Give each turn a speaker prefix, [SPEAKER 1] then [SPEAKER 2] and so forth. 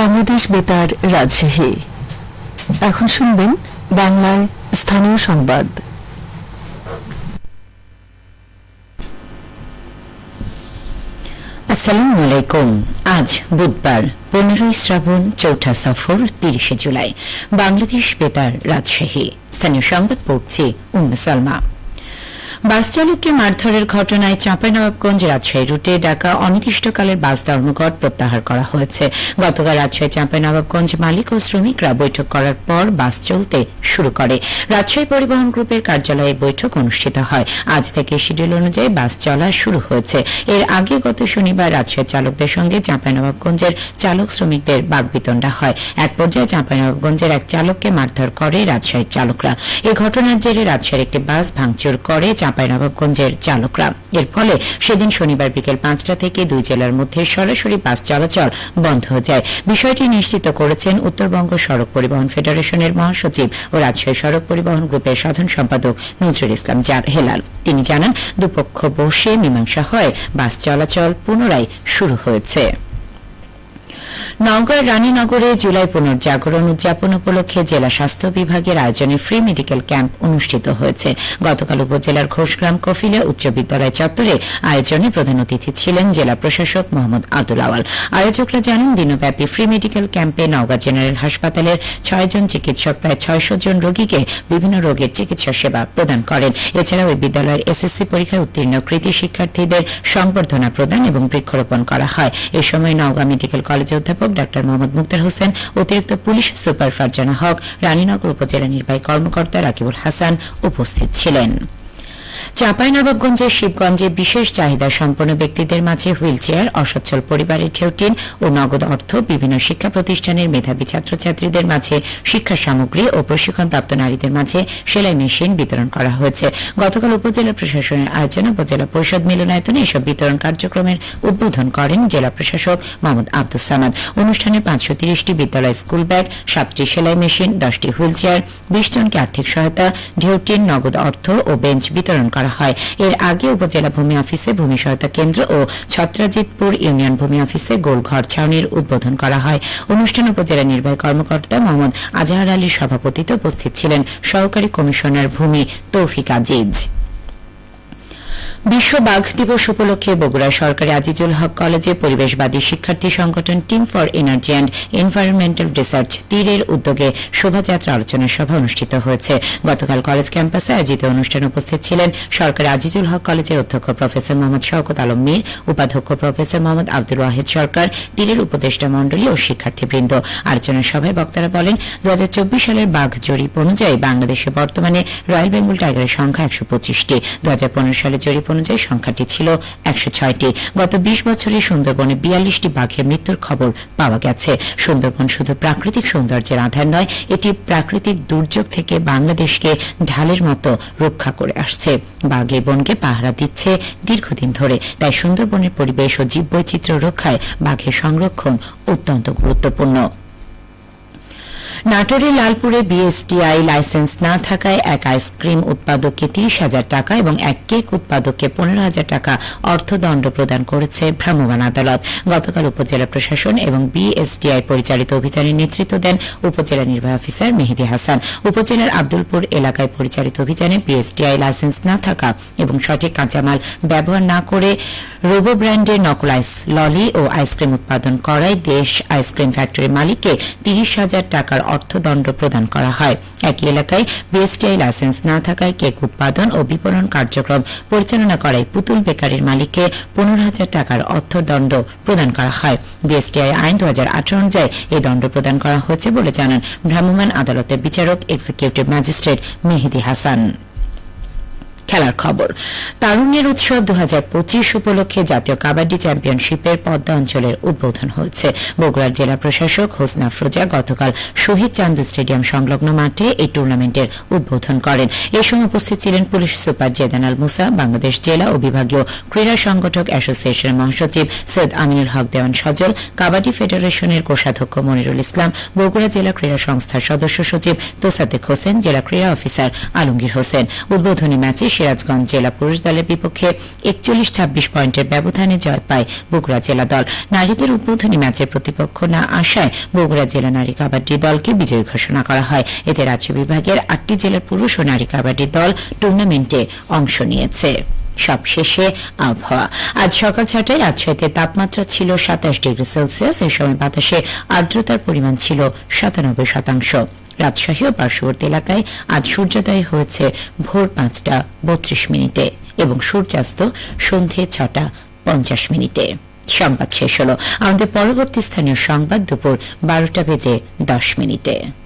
[SPEAKER 1] বাংলাদেশ বেতার রাজশাহী। এখন শুনবেন বাংলায় স্থানীয় সংবাদ।
[SPEAKER 2] আসসালামু আলাইকুম। আজ বুধবার, পনেরোই শ্রাবণ, চৌঠা সফর, তিরিশে জুলাই। বাংলাদেশ বেতার রাজশাহী। স্থানীয় সংবাদ পড়ছে উম্মে সালমা। বাস চালককে মারধরের ঘটনায় চাঁপাইনবাবগঞ্জ রাজশাহী রুটে ডাকা অনির্দিষ্টকালের বাস ধর্মঘট প্রত্যাহার করা হয়েছে। গতকাল রাজশাহী চাঁপাইনবাবগঞ্জ মালিক ও শ্রমিকরা বৈঠক করার পর বাস চলতে শুরু করে। রাজশাহী পরিবহন গ্রুপের কার্যালয়ে বৈঠক অনুষ্ঠিত হয়। আজ থেকে শিডিউল অনুযায়ী বাস চলা শুরু হয়েছে। এর আগে গত শনিবার রাজশাহী চালকদের সঙ্গে চাঁপাইনবাবগঞ্জের চালক শ্রমিকদের বাগবিতণ্ডা হয়। এক পর্যায়ে চাঁপাইনবাবগঞ্জের এক চালককে মারধর করে রাজশাহীর চালকরা। এ ঘটনার জেরে রাজশাহীর একটি বাস ভাঙচুর করে চাঁপাইনবাবগঞ্জের চালকরা এর ফলে সেদিন শনিবার বিকেল পাঁচটা থেকে দুই জেলার মধ্যে সরাসরি বাস চলাচল বন্ধ হয়ে যায়। বিষয়টি নিশ্চিত করেছেন উত্তরবঙ্গ সড়ক পরিবহন ফেডারেশনের মহাসচিব ও রাজশাহী সড়ক পরিবহন গ্রুপের সাধারণ সম্পাদক নজরুল ইসলাম হেলাল। তিনি জানান, দুপক্ষ বসে মীমাংসা হয় বাস চলাচল পুনরায় শুরু হয়েছে। নওগাঁর রানীনগরে জুলাই পুনর্জাগরণ উদযাপন উপলক্ষে জেলা স্বাস্থ্য বিভাগের আয়োজনে ফ্রি মেডিকেল ক্যাম্প অনুষ্ঠিত হয়েছে। গতকাল উপজেলার ঘোষগ্রাম কফিলে উচ্চ বিদ্যালয় চত্বরে আয়োজনে প্রধান অতিথি ছিলেন জেলা প্রশাসক মোহাম্মদ আব্দুল আওয়াল। আয়োজকরা জানান, দিনব্যাপী ফ্রি মেডিকেল ক্যাম্পে নওগাঁ জেনারেল হাসপাতালের ছয়জন চিকিৎসক প্রায় ছয়শো জন রোগীকে বিভিন্ন রোগের চিকিৎসা সেবা প্রদান করেন। এছাড়াও ওই বিদ্যালয়ের এসএসসি পরীক্ষায় উত্তীর্ণ কৃতি শিক্ষার্থীদের সংবর্ধনা প্রদান এবং বৃক্ষরোপণ করা হয়। এ সময় নওগাঁ মেডিকেল কলেজের অধ্যাপক ডাক্তার মোহাম্মদ মুক্তার হোসেন, অতিরিক্ত পুলিশ সুপার ফারজানা হক, রানীনগর উপজেলা নির্বাহী কর্মকর্তা রাকিবুল হাসান উপস্থিত ছিলেন। চাঁপাইনবাবগঞ্জের শিবগঞ্জে বিশেষ চাহিদা সম্পন্ন ব্যক্তিদের মাঝে হুইল চেয়ার অসচ্ছল পরিবারের ঠেউটিন ও নগদ অর্থ বিভিন্ন শিক্ষা প্রতিষ্ঠানের মেধাবী ছাত্রছাত্রীদের মাঝে শিক্ষা সামগ্রী ও প্রশিক্ষণপ্রাপ্ত নারীদের মাঝে সেলাই মেশিন বিতরণ করা হয়েছে। গতকাল উপজেলা প্রশাসনের আয়োজনে উপজেলা পরিষদ মিলনায়তনে এসব বিতরণ কার্যক্রমের উদ্বোধন করেন জেলা প্রশাসক মোহাম্মদ আব্দুল সামাদ। অনুষ্ঠানে পাঁচশো তিরিশটি বিদ্যালয় স্কুল ব্যাগ, সাতটি সেলাই মেশিন, দশটি হুইল চেয়ার বিশ জনকে আর্থিক সহায়তা ঢেউটিন নগদ অর্থ ও বেঞ্চ বিতরণ করা হয়। এর আগে উপজেলা ভূমি অফিসে ভূমি সহায়তা কেন্দ্র ও ছত্রাজিতপুর ইউনিয়ন ভূমি অফিসে গোলঘর ছাউনির উদ্বোধন করা হয়। অনুষ্ঠানে উপজেলা নির্বাহী কর্মকর্তা মোহাম্মদ আজহার আলীর সভাপতিত্বে উপস্থিত ছিলেন সহকারী কমিশনার ভূমি তৌফিক আজিজ। বিশ্ব বাঘ দিবস উপলক্ষে বগুড়া সরকারি আজিজুল হক কলেজে পরিবেশবাদী শিক্ষার্থী সংগঠন team for energy and environmental research তীরের উদ্যোগে শোভাযাত্রা আলোচনা সভা অনুষ্ঠিত হয়েছে। গতকাল কলেজ ক্যাম্পাসে আয়োজিত অনুষ্ঠানে উপস্থিত ছিলেন সরকারি আজিজুল হক কলেজের অধ্যক্ষ প্রফেসর মোহাম্মদ শওকত আলম মীর, উপাধ্যক্ষ প্রফেসর মোহাম্মদ আব্দুল ওয়াহিদ সরকার, তীরের উপদেষ্টা মণ্ডলী ও শিক্ষার্থীবৃন্দ। আলোচনা সভায় বক্তারা বলেন দু হাজার চব্বিশ সালের বাঘ জরিপ অনুযায়ী বাংলাদেশে বর্তমানে রয়্যাল বেঙ্গল টাইগারের সংখ্যা একশো পঁচিশটি। দু সালে জরিপ অনুযায়ী সংখ্যাটি ছিল একশো ছয়টি। গত বিশ বছরে সুন্দরবনে বিয়াল্লিশটি বাঘের মৃত্যুর খবর পাওয়া গেছে। সুন্দরবন শুধু প্রাকৃতিক সৌন্দর্যের আধার নয়, এটি প্রাকৃতিক দুর্যোগ থেকে বাংলাদেশকে ঢালের মতো রক্ষা করে আসছে। বাঘে বনকে পাহারা দিচ্ছে দীর্ঘদিন ধরে, তাই সুন্দরবনের পরিবেশ ও জীববৈচিত্র্য রক্ষায় বাঘের সংরক্ষণ অত্যন্ত গুরুত্বপূর্ণ। নাটোরের লালপুরে বিএসটিআই লাইসেন্স না থাকায় এক আইসক্রিম উৎপাদককে তিরিশ হাজার টাকা এবং এক কেক উৎপাদককে পনেরো হাজার টাকা অর্থদণ্ড প্রদান করেছে ভ্রাম্যমাণ আদালত। গতকাল উপজেলা প্রশাসন এবং বিএসটিআই পরিচালিত অভিযানের নেতৃত্ব দেন উপজেলা নির্বাহী অফিসার মেহেদি হাসান। উপজেলার আব্দুলপুর এলাকায় পরিচালিত অভিযানে বিএসটিআই লাইসেন্স না থাকা এবং সঠিক কাঁচামাল ব্যবহার না করে রোবো ব্র্যান্ডের নকল আইস ললি ও আইসক্রিম উৎপাদন করায় দেশ আইসক্রিম ফ্যাক্টরির মালিককে তিরিশ হাজার টাকার অর্থদণ্ড প্রদান করা হয়। একই এলাকায় বিএসটিআই লাইসেন্স না থাকায় কেক উৎপাদন ও বিপণন কার্যক্রম পরিচালনা করায় পুতুল বেকারির মালিককে পনেরো হাজার টাকার অর্থদণ্ড প্রদান করা হয়। বিএসটিআই আইন দু হাজার আঠারো অনুযায়ী এই দণ্ড প্রদান করা হয়েছে বলে জানান ভ্রাম্যমাণ আদালতের বিচারক, এক্সিকিউটিভ ম্যাজিস্ট্রেট মেহেদি হাসান। খেলার খবর। তারুণ্যের উৎসব দু হাজার পঁচিশ উপলক্ষে জাতীয় কাবাডি চ্যাম্পিয়নশিপের পদ্মা অঞ্চলের উদ্বোধন হয়েছে। বগুড়ার জেলা প্রশাসক হোসনা ফ্রোজা গতকাল শহীদ চান্দু স্টেডিয়াম সংলগ্ন মাঠে এই টুর্নামেন্টের উদ্বোধন করেন। এ সময় উপস্থিত ছিলেন পুলিশ সুপার জেদান আল মুসা, বাংলাদেশ জেলা ও বিভাগীয় ক্রীড়া সংগঠক অ্যাসোসিয়েশনের মহাসচিব সৈয়দ আমিনুল হক, দেওয়ান সজল, কাবাডি ফেডারেশনের কোষাধ্যক্ষ মনিরুল ইসলাম, বগুড়া জেলা ক্রীড়া সংস্থার সদস্য সচিব তোসাদেক হোসেন, জেলা ক্রীড়া অফিসার আলমগীর হোসেন। উদ্বোধনী ম্যাচে সিরাজগঞ্জ জেলা পুরুষ দলের বিপক্ষে একচল্লিশ ছাব্বিশ পয়েন্টের ব্যবধানে জয় পায় বগুড়া জেলা দল। নারীদের উদ্বোধনী ম্যাচের প্রতিপক্ষ না আসায় বগুড়া জেলা নারী কাবাডি দলকে বিজয়ী ঘোষণা করা হয়। এতে রাজ্য বিভাগের আটটি জেলার পুরুষ ও নারী কাবাডি দল টুর্নামেন্টে অংশ নিয়েছে। সবশেষে আবহাওয়া। আজ সকাল ছটায় রাজশাহীতে তাপমাত্রা ছিল সাতাশ ডিগ্রি সেলসিয়াস। এই সময় বাতাসে আর্দ্রতার পরিমাণ ছিল সাতানব্বই শতাংশ। রাজশাহী ও পার্শ্ববর্তী এলাকায় আজ সূর্যোদয় হয়েছে ভোর পাঁচটা বত্রিশ মিনিটে এবং সূর্যাস্ত সন্ধে ছটা পঞ্চাশ মিনিটে। সংবাদ শেষ হল। আমাদের পরবর্তী স্থানীয় সংবাদ দুপুর বারোটা বেজে দশ মিনিটে।